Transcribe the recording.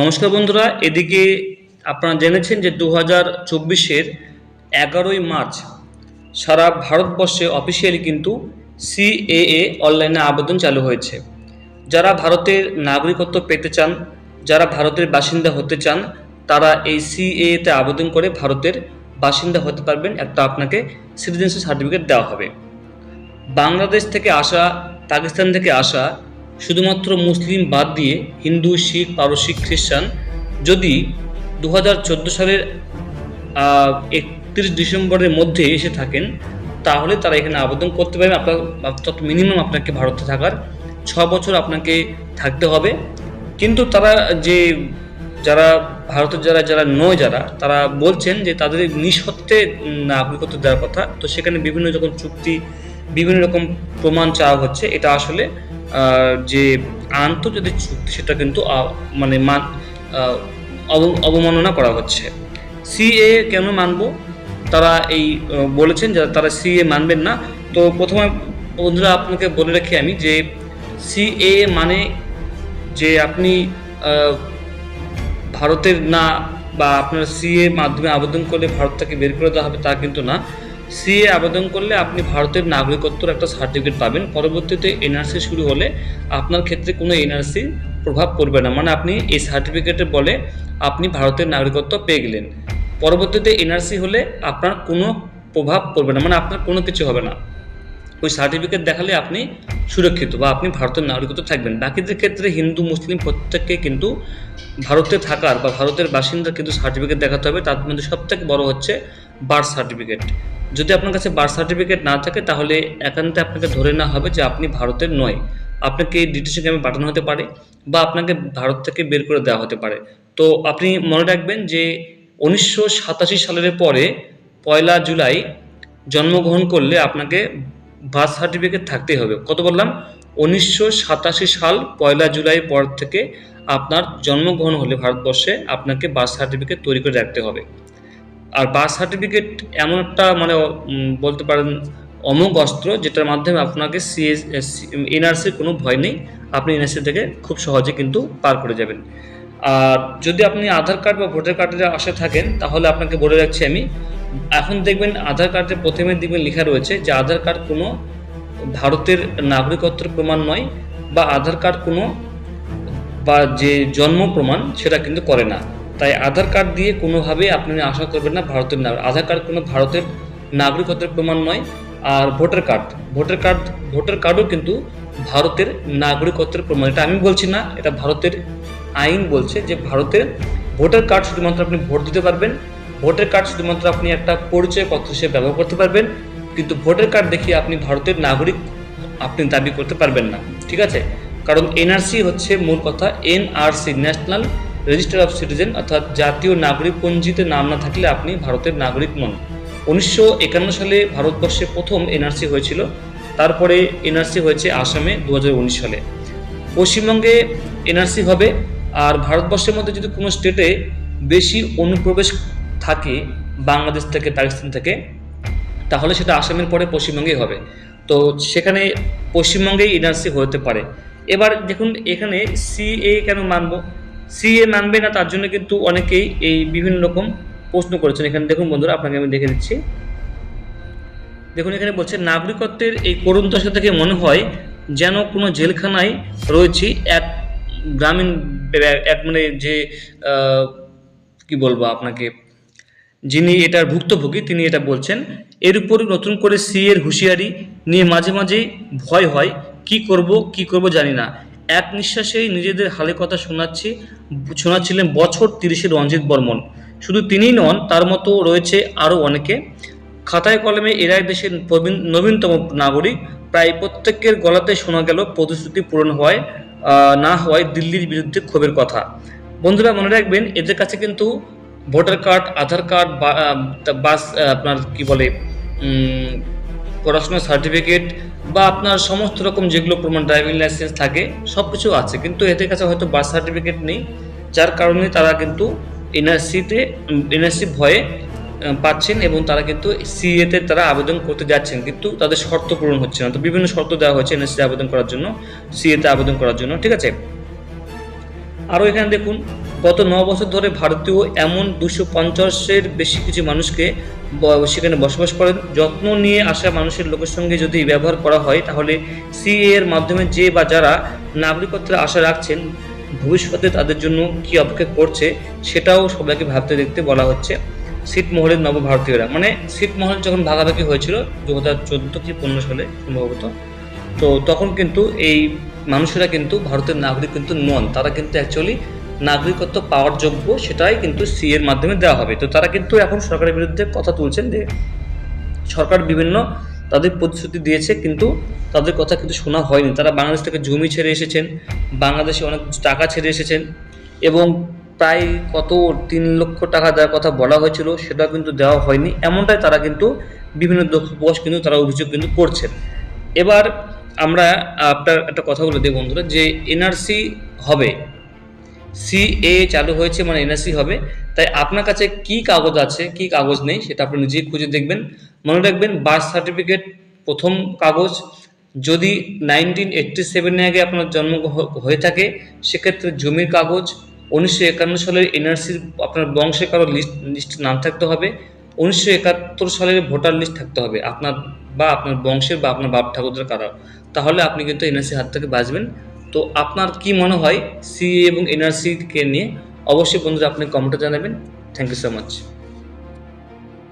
নমস্কার বন্ধুরা, এদিকে আপনারা জেনেছেন যে দু হাজার চব্বিশের এগারোই মার্চ সারা ভারতবর্ষে অফিসিয়ালি কিন্তু সিএএ অনলাইনে আবেদন চালু হয়েছে। যারা ভারতের নাগরিকত্ব পেতে চান, যারা ভারতের বাসিন্দা হতে চান, তারা এই সিএতে আবেদন করে ভারতের বাসিন্দা হতে পারবেন একটা আপনাকে সিটিজেনশিপ সার্টিফিকেট দেওয়া হবে। বাংলাদেশ থেকে আসা, পাকিস্তান থেকে আসা শুধুমাত্র মুসলিম বাদ দিয়ে হিন্দু, শিখ, পারসিক, খ্রিস্টান, যদি দু হাজার চোদ্দ সালের একত্রিশ ডিসেম্বরের মধ্যে এসে থাকেন, তাহলে তারা এখানে আবেদন করতে পারবেন আপনার, অর্থাৎ মিনিমাম আপনাকে ভারতে থাকার ছ বছর আপনাকে থাকতে হবে। কিন্তু তারা যে, যারা ভারতের যারা যারা নয় যারা, তারা বলছেন যে তাদের নিঃসত্ত্বে নাগরিকত্ব দেওয়ার কথা। তো সেখানে বিভিন্ন রকম চুক্তি, বিভিন্ন রকম প্রমাণ চাওয়া হচ্ছে। এটা আসলে যে আন্তর্জাতিক চুক্তি, সেটা কিন্তু মানে মান অব- অবমাননা করা হচ্ছে। সিএ কেন মানব? তারা এই বলেছেন যে তারা সিএ মানবেন না। তো প্রথমে বন্ধুরা, আপনাকে বলে রাখি আমি যে সিএ মানে যে আপনি ভারতের না বা আপনার সিএ মাধ্যমে আবেদন করলে ভারত থেকে বের করে দেওয়া হবে তা কিন্তু না। সিএ আবেদন করলে আপনি ভারতের নাগরিকত্বর একটা সার্টিফিকেট পাবেন। পরবর্তীতে এনআরসি শুরু হলে আপনার ক্ষেত্রে কোনো এনআরসি প্রভাব পড়বে না। মানে আপনি এই সার্টিফিকেটের বলে আপনি ভারতের নাগরিকত্ব পেয়ে গেলেন। পরবর্তীতে এনআরসি হলে আপনার কোনো প্রভাব পড়বে না। মানে আপনার কোনো কিছু হবে না। ওই সার্টিফিকেট দেখালে আপনি সুরক্ষিত বা আপনি ভারতের নাগরিকত্ব থাকবেন। বাকিদের ক্ষেত্রে হিন্দু, মুসলিম প্রত্যেককে কিন্তু ভারতে থাকার বা ভারতের বাসিন্দার কিন্তু সার্টিফিকেট দেখাতে হবে। তার মধ্যে সব থেকে বড় হচ্ছে বার্থ সার্টিফিকেট যদি আপনার কাছে বার্থ সার্টিফিকেট না থাকে, তাহলে একান্তে আপনাকে ধরে নেওয়া হবে যে আপনি ভারতের নয়। আপনাকে ডিটেশন ক্যাম্পে পাঠানো হতে পারে বা আপনাকে ভারত থেকে বের করে দেওয়া হতে পারে। তো আপনি মনে রাখবেন যে উনিশশো সাতাশি সালের পরে পয়লা জুলাই জন্মগ্রহণ করলে আপনাকে বার্থ সার্টিফিকেট থাকতেই হবে। কত বললাম? উনিশশো সাতাশি সাল পয়লা জুলাই পর থেকে আপনার জন্মগ্রহণ হলে ভারতবর্ষে আপনাকে বার্থ সার্টিফিকেট তৈরি করে রাখতে হবে। আর বার্থ সার্টিফিকেট এমন একটা মানে বলতে পারেন, অমোঘ অস্ত্র, যেটার মাধ্যমে আপনাকে সিএস এনআরসির কোনো ভয় নেই। আপনি এনআরসি থেকে খুব সহজে কিন্তু পার করে যাবেন। আর যদি আপনি আধার কার্ড বা ভোটার কার্ডের আশা থাকেন, তাহলে আপনাকে বলে রাখছি আমি, এখন দেখবেন আধার কার্ডের প্রথমে দেখবেন লেখা রয়েছে যে আধার কার্ড কোনো ভারতের নাগরিকত্বের প্রমাণ নয় বা আধার কার্ড কোনো বা যে জন্ম প্রমাণ সেটা কিন্তু করে না। তাই আধার কার্ড দিয়ে কোনোভাবে আপনি আশা করবেন না ভারতের নাগরিক। আধার কার্ড কোনো ভারতের নাগরিকত্বের প্রমাণ নয়। আর voter card voter card, voter কার্ডও কিন্তু ভারতের নাগরিকত্বের প্রমাণ। এটা আমি বলছি না, এটা ভারতের আইন বলছে যে ভারতের ভোটার কার্ড শুধুমাত্র আপনি ভোট দিতে পারবেন। ভোটার কার্ড শুধুমাত্র আপনি একটা পরিচয়পত্র হিসেবে ব্যবহার করতে পারবেন। কিন্তু ভোটার কার্ড দেখিয়ে আপনি ভারতের নাগরিক আপনি দাবি করতে পারবেন না। ঠিক আছে? কারণ এনআরসি হচ্ছে মূল কথা, NRC, national register of citizen অর্থাৎ জাতীয় নাগরিক পঞ্জিতে নাম না থাকলে আপনি ভারতের নাগরিক নন। উনিশশো একান্ন সালে ভারতবর্ষে প্রথম এনআরসি হয়েছিল। তারপরে এনআরসি হয়েছে আসামে দু হাজার উনিশ সালে। পশ্চিমবঙ্গে এনআরসি হবে। আর ভারতবর্ষের মধ্যে যদি কোনো স্টেটে বেশি অনুপ্রবেশ থাকে, বাংলাদেশ থেকে, পাকিস্তান থেকে, তাহলে সেটা আসামের পরে পশ্চিমবঙ্গেই হবে। তো সেখানে পশ্চিমবঙ্গেই এনআরসি হতে পারে। এবার দেখুন, এখানে সিএ কেন মানবো? সিএ মানবে না, তার জন্য কিন্তু অনেকেই এই বিভিন্ন রকম প্রশ্ন করেছেন। এখানে দেখুন বন্ধুরা, আপনাকে আমি দেখে দিচ্ছি। দেখুন, এখানে বলছে, নাগরিকত্বের এই করুণ দশা থেকে মনে হয় যেন কোনো জেলখানায় রয়েছি এক গ্রামীণ এক মানে যে কি বলব আপনাকে, যিনি এটার ভুক্তভোগী, তিনি এটা বলছেন এর উপর নতুন করে সি এর হুঁশিয়ারি নিয়ে মাঝে মাঝে ভয় হয়, কি করব কি করব জানি না। এক নিঃশ্বাসেই নিজেদের হালে কথা শোনাচ্ছি শোনাচ্ছিলেন বছর তিরিশের রঞ্জিত বর্মন। শুধু তিনিই নন তার মতো রয়েছে আরও অনেকে। খাতায় কলমে এরাই দেশের নবীনতম নাগরিক। প্রায় প্রত্যেকের গলাতে শোনা গেল প্রতিশ্রুতি পূরণ আহ, না হওয়ায় দিল্লির বিরুদ্ধে ক্ষোভের কথা। বন্ধুরা মনে রাখবেন এদের কাছে কিন্তু ভোটার কার্ড আধার কার্ড বাস আপনার কি বলে পড়াশোনার সার্টিফিকেট বা আপনার সমস্ত রকম যেগুলো প্রমাণ ড্রাইভিং লাইসেন্স থাকে সব কিছু আছে। কিন্তু এদের কাছে হয়তো বার্থ সার্টিফিকেট নেই, যার কারণে তারা কিন্তু এনআরসিতে এনআরসি ভয়ে পাচ্ছেন এবং তারা কিন্তু সিএতে তারা আবেদন করতে যাচ্ছেন। কিন্তু তাদের শর্ত পূরণ হচ্ছে না। তো বিভিন্ন শর্ত দেওয়া হয়েছে এনআরসি আবেদন করার জন্য সিএতে আবেদন করার জন্য। ঠিক আছে? আরও এখানে দেখুন গত ন বছর ধরে ভারতীয় এমন দুশো পঞ্চাশের বেশি কিছু মানুষকে সেখানে বসবাস করেন। যত্ন নিয়ে আসা মানুষের লোকের সঙ্গে যদি ব্যবহার করা হয়, তাহলে সিএ এর মাধ্যমে যে বা যারা নাগরিকত্বের আশা রাখছেন, ভবিষ্যতে তাদের জন্য কি অপেক্ষা করছে, সেটাও সবাইকে ভাবতে দেখতে বলা হচ্ছে ছিটমহলের নবভারতীয়রা। মানে ছিটমহল যখন ভাগাভাগি হয়েছিল দু হাজার চোদ্দ কি পনেরো সালে সম্ভবত, তো তখন কিন্তু এই মানুষেরা কিন্তু ভারতের নাগরিক কিন্তু নন। তারা কিন্তু অ্যাকচুয়ালি নাগরিকত্ব পাওয়ার যোগ্য, সেটাই কিন্তু সি এর মাধ্যমে দেওয়া হবে। তো তারা কিন্তু এখন সরকারের বিরুদ্ধে কথা তুলছেন যে সরকার বিভিন্ন তাদের প্রতিশ্রুতি দিয়েছে, কিন্তু তাদের কথা কিন্তু শোনা হয়নি। তারা বাংলাদেশ থেকে জমি ছেড়ে এসেছেন, বাংলাদেশে অনেক টাকা ছেড়ে এসেছেন এবং প্রায় কত তিন লক্ষ টাকা দেওয়ার কথা বলা হয়েছিল সেটা কিন্তু দেওয়া হয়নি। এমনটাই তারা কিন্তু বিভিন্ন দুঃখ প্রকাশ কিন্তু তারা অভিযোগ কিন্তু করছেন। এবার আমরা আপনার একটা কথা বলে দিই বন্ধুরা, যে এনআরসি হবে সিএ চালু হয়েছে মানে এনআরসি হবে। তাই আপনার কাছে কি কাগজ আছে, কি কাগজ নেই সেটা আপনি নিজেই খুঁজে দেখবেন। মনে রাখবেন বার্থ সার্টিফিকেট প্রথম কাগজ। যদি নাইনটিন এইটটি সেভেনে আগে আপনার জন্ম হয়ে থাকে, সেক্ষেত্রে জমির কাগজ। উনিশশো একান্ন সালের এনআরসির আপনার বংশে কারও লিস্ট লিস্টে নাম থাকতে হবে। উনিশশো একাত্তর সালের ভোটার লিস্ট থাকতে হবে। আপনার বা আপনার বংশের বা আপনার বাপ ঠাকুরদের কারও। তাহলে আপনি কিন্তু এনআরসি হাত থেকে বাঁচবেন। তো আপনার কি মনে হয় সিএ এবং এনআরসিকে নিয়ে? অবশ্যই বন্ধুরা আপনি কমেন্টে জানাবেন। Thank you so much